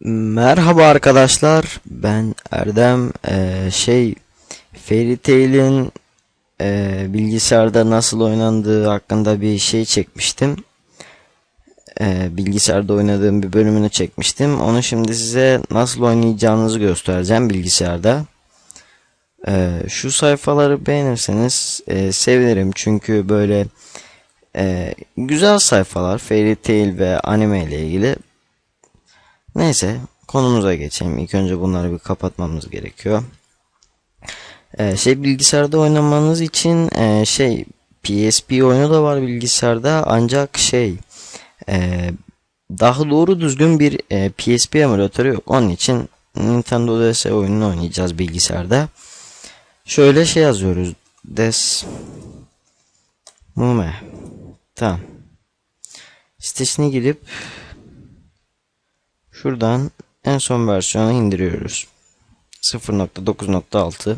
Merhaba arkadaşlar, ben Erdem. Ee, şey, Fairy Tail'in e, bilgisayarda nasıl oynandığı hakkında bir şey çekmiştim. Ee, bilgisayarda oynadığım bir bölümünü çekmiştim. Onu şimdi size nasıl oynayacağınızı göstereceğim bilgisayarda. Ee, şu sayfaları beğenirseniz e, sevinirim çünkü böyle e, güzel sayfalar Fairy Tail ve anime ile ilgili. Neyse konumuza geçelim. İlk önce bunları bir kapatmamız gerekiyor. Ee, şey bilgisayarda oynamanız için e, şey PSP oyunu da var bilgisayarda ancak şey e, daha doğru düzgün bir e, PSP emülatörü yok. Onun için Nintendo DS oyununu oynayacağız bilgisayarda. Şöyle şey yazıyoruz. Des Mume. Tamam. Sitesine girip Şuradan en son versiyonu indiriyoruz. 0.9.6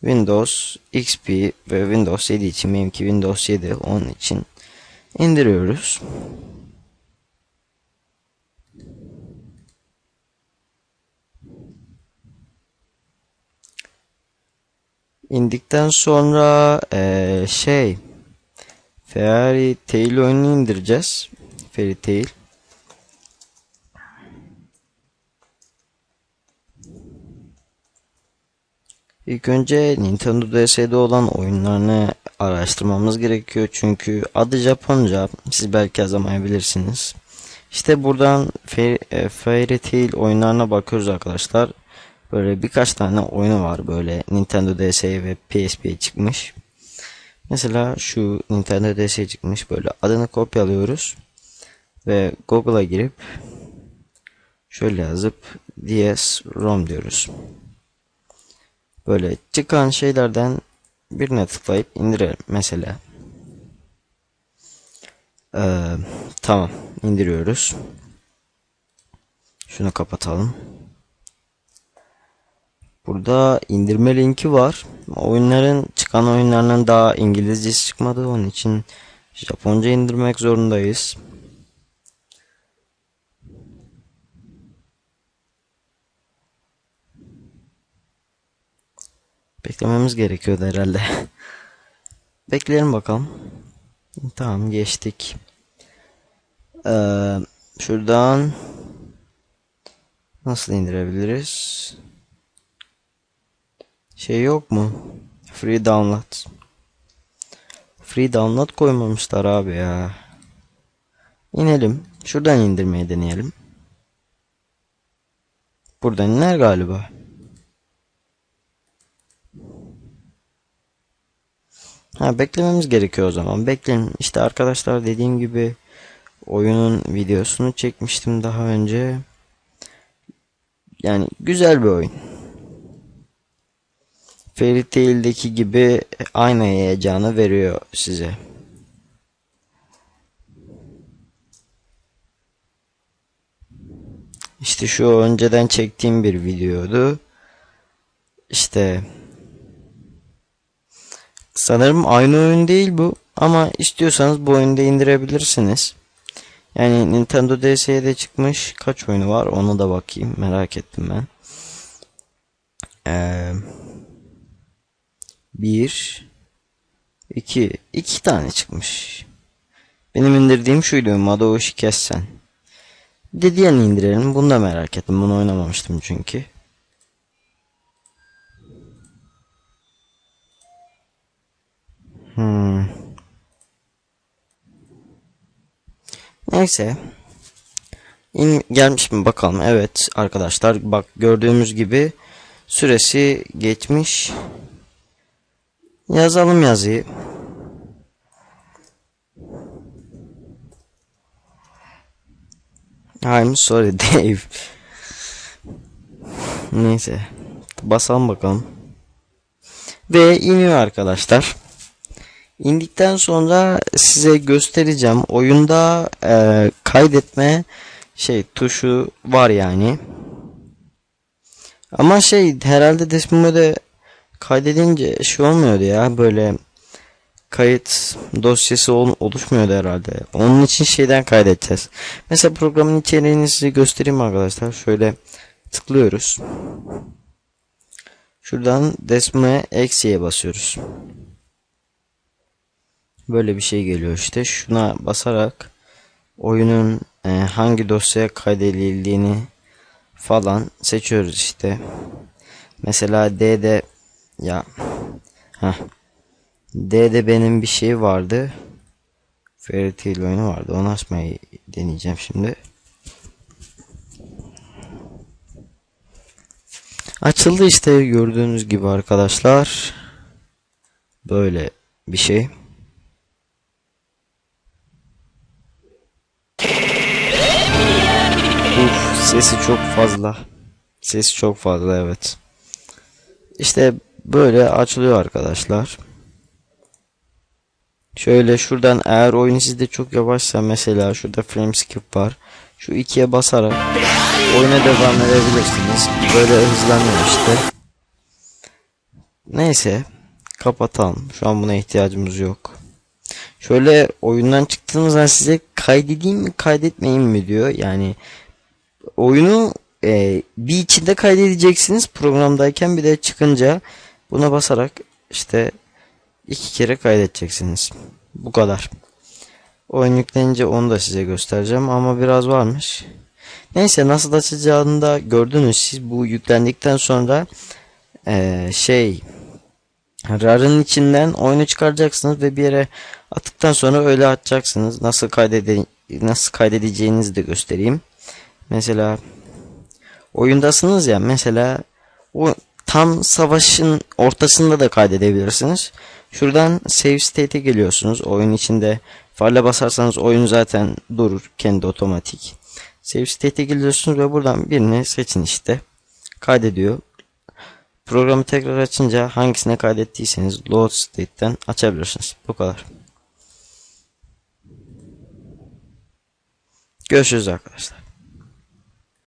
Windows XP ve Windows 7 için benimki Windows 7 onun için indiriyoruz. İndikten sonra ee, şey Fairy Tail oyununu indireceğiz. Fairy Tail. İlk önce Nintendo DS'de olan oyunlarını araştırmamız gerekiyor. Çünkü adı Japonca. Siz belki yazamayabilirsiniz. İşte buradan e, Fairy Tail oyunlarına bakıyoruz arkadaşlar. Böyle birkaç tane oyunu var böyle Nintendo DS'ye ve PSP'ye çıkmış. Mesela şu Nintendo DS'ye çıkmış böyle adını kopyalıyoruz. Ve Google'a girip şöyle yazıp DS-ROM diyoruz. Böyle çıkan şeylerden birine tıklayıp indirelim mesela. Ee, tamam indiriyoruz. Şunu kapatalım. Burada indirme linki var. Oyunların çıkan oyunlarının daha İngilizcesi çıkmadı. Onun için Japonca indirmek zorundayız. Beklememiz gerekiyordu herhalde. Bekleyelim bakalım. Tamam geçtik. Ee, şuradan nasıl indirebiliriz? Şey yok mu? Free download. Free download koymamışlar abi ya. İnelim. Şuradan indirmeyi deneyelim. Buradan iner galiba. Ha beklememiz gerekiyor o zaman. Bekleyin. İşte arkadaşlar dediğim gibi oyunun videosunu çekmiştim daha önce. Yani güzel bir oyun. Fairy Tail'deki gibi aynı heyecanı veriyor size. İşte şu önceden çektiğim bir videoydu. İşte Sanırım aynı oyun değil bu ama istiyorsanız bu oyunu da indirebilirsiniz. Yani Nintendo DS'ye de çıkmış kaç oyunu var ona da bakayım merak ettim ben. Ee, bir, iki, iki tane çıkmış. Benim indirdiğim şuydu Madou Shikessen. Bir de diğerini indirelim. Bunu da merak ettim. Bunu oynamamıştım çünkü. Hmm. Neyse. İn gelmiş mi bakalım. Evet arkadaşlar bak gördüğümüz gibi süresi geçmiş. Yazalım yazıyı. I'm sorry Dave. Neyse. Basalım bakalım. Ve iniyor arkadaşlar. İndikten sonra size göstereceğim. Oyunda e, kaydetme şey tuşu var yani. Ama şey herhalde Desmo'da kaydedince şey olmuyordu ya böyle kayıt dosyası ol- oluşmuyordu herhalde. Onun için şeyden kaydedeceğiz. Mesela programın içeriğini size göstereyim arkadaşlar. Şöyle tıklıyoruz. Şuradan Desme eksiye basıyoruz. Böyle bir şey geliyor işte. Şuna basarak oyunun e, hangi dosyaya kaydedildiğini falan seçiyoruz işte. Mesela D'de ya ha D'de benim bir şey vardı. Fairy Tail oyunu vardı. Onu açmayı deneyeceğim şimdi. Açıldı işte gördüğünüz gibi arkadaşlar. Böyle bir şey. Sesi çok fazla. Sesi çok fazla evet. İşte böyle açılıyor arkadaşlar. Şöyle şuradan eğer oyun sizde çok yavaşsa mesela şurada frame skip var. Şu ikiye basarak oyuna devam edebilirsiniz. Böyle hızlanıyor işte. Neyse kapatalım. Şu an buna ihtiyacımız yok. Şöyle oyundan çıktığınız zaman size kaydedeyim mi kaydetmeyeyim mi diyor. Yani oyunu e, bir içinde kaydedeceksiniz programdayken bir de çıkınca buna basarak işte iki kere kaydedeceksiniz. Bu kadar. Oyun yüklenince onu da size göstereceğim ama biraz varmış. Neyse nasıl açacağını da gördünüz siz bu yüklendikten sonra e, şey RAR'ın içinden oyunu çıkaracaksınız ve bir yere attıktan sonra öyle açacaksınız. Nasıl kaydede nasıl kaydedeceğinizi de göstereyim. Mesela oyundasınız ya mesela o tam savaşın ortasında da kaydedebilirsiniz. Şuradan save state'e geliyorsunuz. Oyun içinde farla basarsanız oyun zaten durur kendi otomatik. Save state'e geliyorsunuz ve buradan birini seçin işte. Kaydediyor. Programı tekrar açınca hangisine kaydettiyseniz load state'ten açabilirsiniz. Bu kadar. Görüşürüz arkadaşlar.